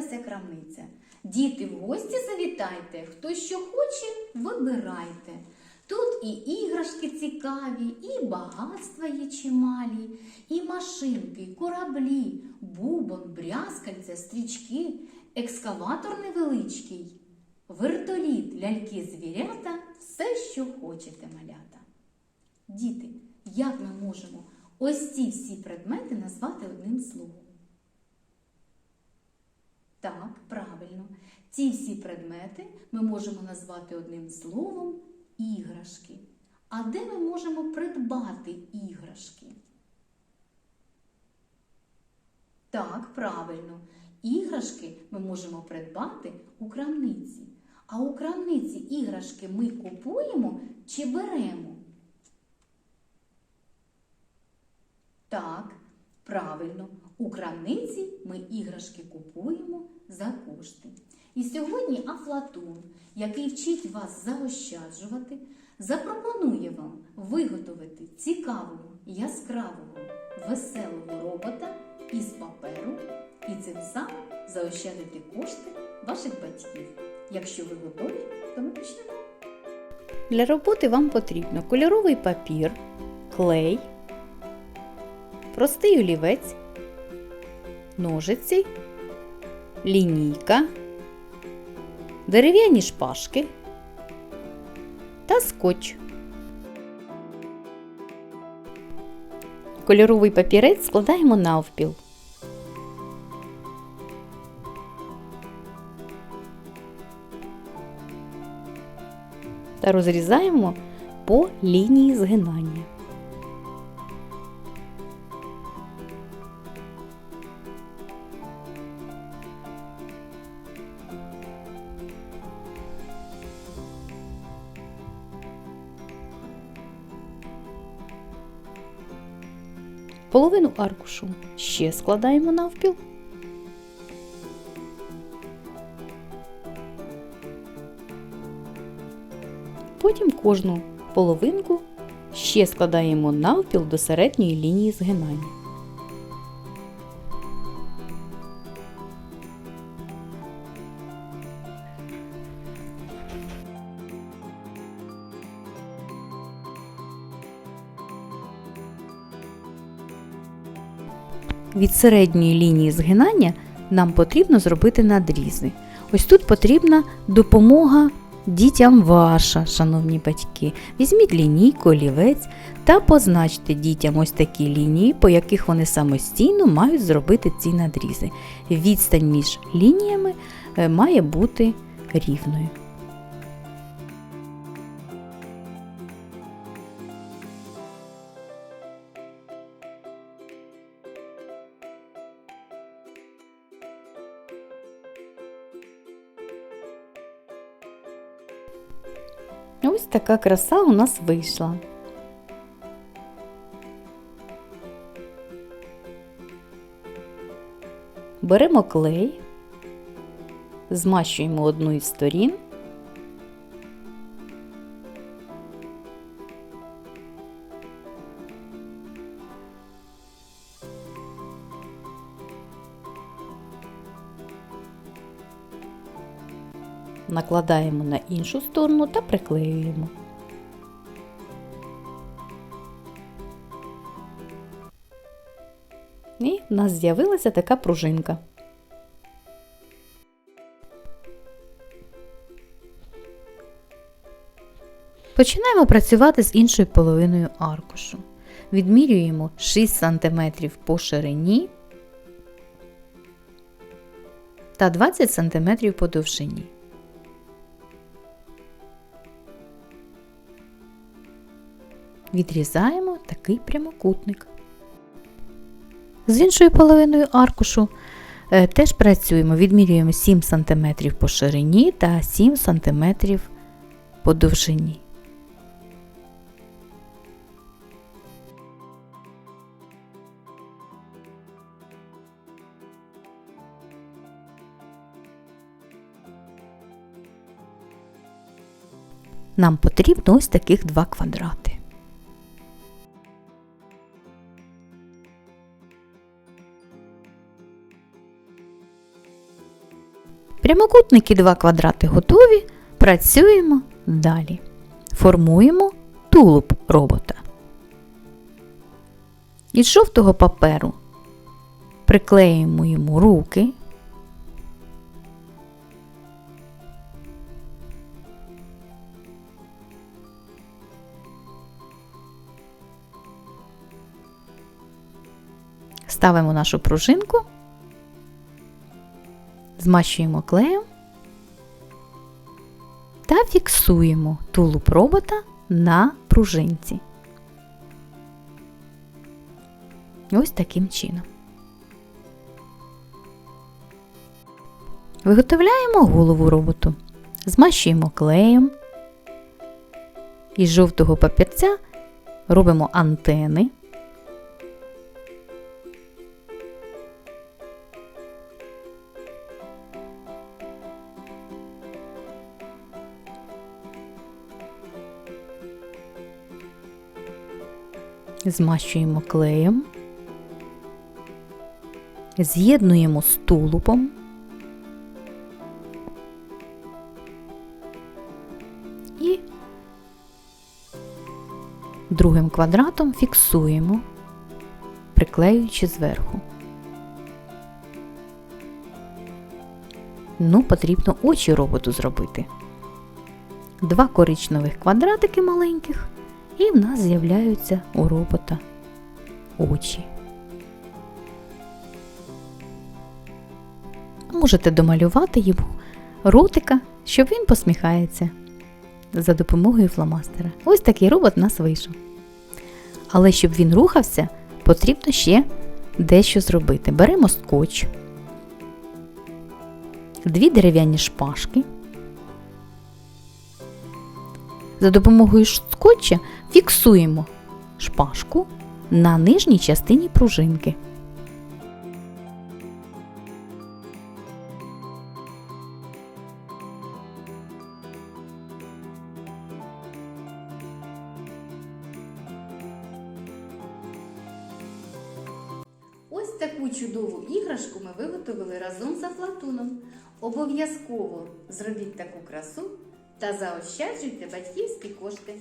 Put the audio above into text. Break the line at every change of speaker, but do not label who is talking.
з'явилася крамниця. Діти, в гості завітайте, хто що хоче, вибирайте. Тут і іграшки цікаві, і багатства є чималі, і машинки, кораблі, бубон, брязкальця, стрічки, екскаватор невеличкий, вертоліт, ляльки, звірята, все, що хочете, малята. Діти, як ми можемо ось ці всі предмети назвати одним словом? Так, правильно. Ці всі предмети ми можемо назвати одним словом іграшки. А де ми можемо придбати іграшки? Так, правильно. Іграшки ми можемо придбати у крамниці. А у крамниці іграшки ми купуємо чи беремо? Так, правильно, у крамниці ми іграшки купуємо за кошти. І сьогодні Афлатон, який вчить вас заощаджувати, запропонує вам виготовити цікавого, яскравого, веселого робота із паперу і цим самим заощадити кошти ваших батьків. Якщо ви готові, то ми почнемо.
Для роботи вам потрібно кольоровий папір, клей, простий олівець, ножиці, лінійка, дерев'яні шпажки та скотч. Кольоровий папірець складаємо навпіл. та розрізаємо по лінії згинання. Половину аркушу ще складаємо навпіл. Потім кожну половинку ще складаємо навпіл до середньої лінії згинання. Від середньої лінії згинання нам потрібно зробити надрізи. Ось тут потрібна допомога дітям ваша, шановні батьки. Візьміть лінійку, олівець та позначте дітям ось такі лінії, по яких вони самостійно мають зробити ці надрізи. Відстань між лініями е, має бути рівною. Ось така краса у нас вийшла. Беремо клей, змащуємо одну із сторін. Накладаємо на іншу сторону та приклеюємо. І в нас з'явилася така пружинка. Починаємо працювати з іншою половиною аркушу. Відмірюємо 6 см по ширині та 20 см по довжині. Відрізаємо такий прямокутник. З іншою половиною аркушу е, теж працюємо, відмірюємо 7 см по ширині та 7 см по довжині. Нам потрібно ось таких два квадрати. Прямокутники два квадрати готові. Працюємо далі. Формуємо тулуб робота. Із жовтого паперу приклеюємо йому руки. Ставимо нашу пружинку, змащуємо клеєм та фіксуємо тулуб робота на пружинці. Ось таким чином. Виготовляємо голову роботу, змащуємо клеєм. Із жовтого папірця робимо антени. Змащуємо клеєм, з'єднуємо з тулупом. І другим квадратом фіксуємо, приклеюючи зверху. Ну, потрібно очі роботу зробити. Два коричневих квадратики маленьких, і в нас з'являються у робота очі. Можете домалювати йому ротика, щоб він посміхається за допомогою фломастера. Ось такий робот у нас вийшов. Але щоб він рухався, потрібно ще дещо зробити. Беремо скотч, дві дерев'яні шпажки. За допомогою скотча фіксуємо шпажку на нижній частині пружинки.
Ось таку чудову іграшку ми виготовили разом з Афлатуном. Обов'язково зробіть таку красу та заощаджуйте батьківські кошти.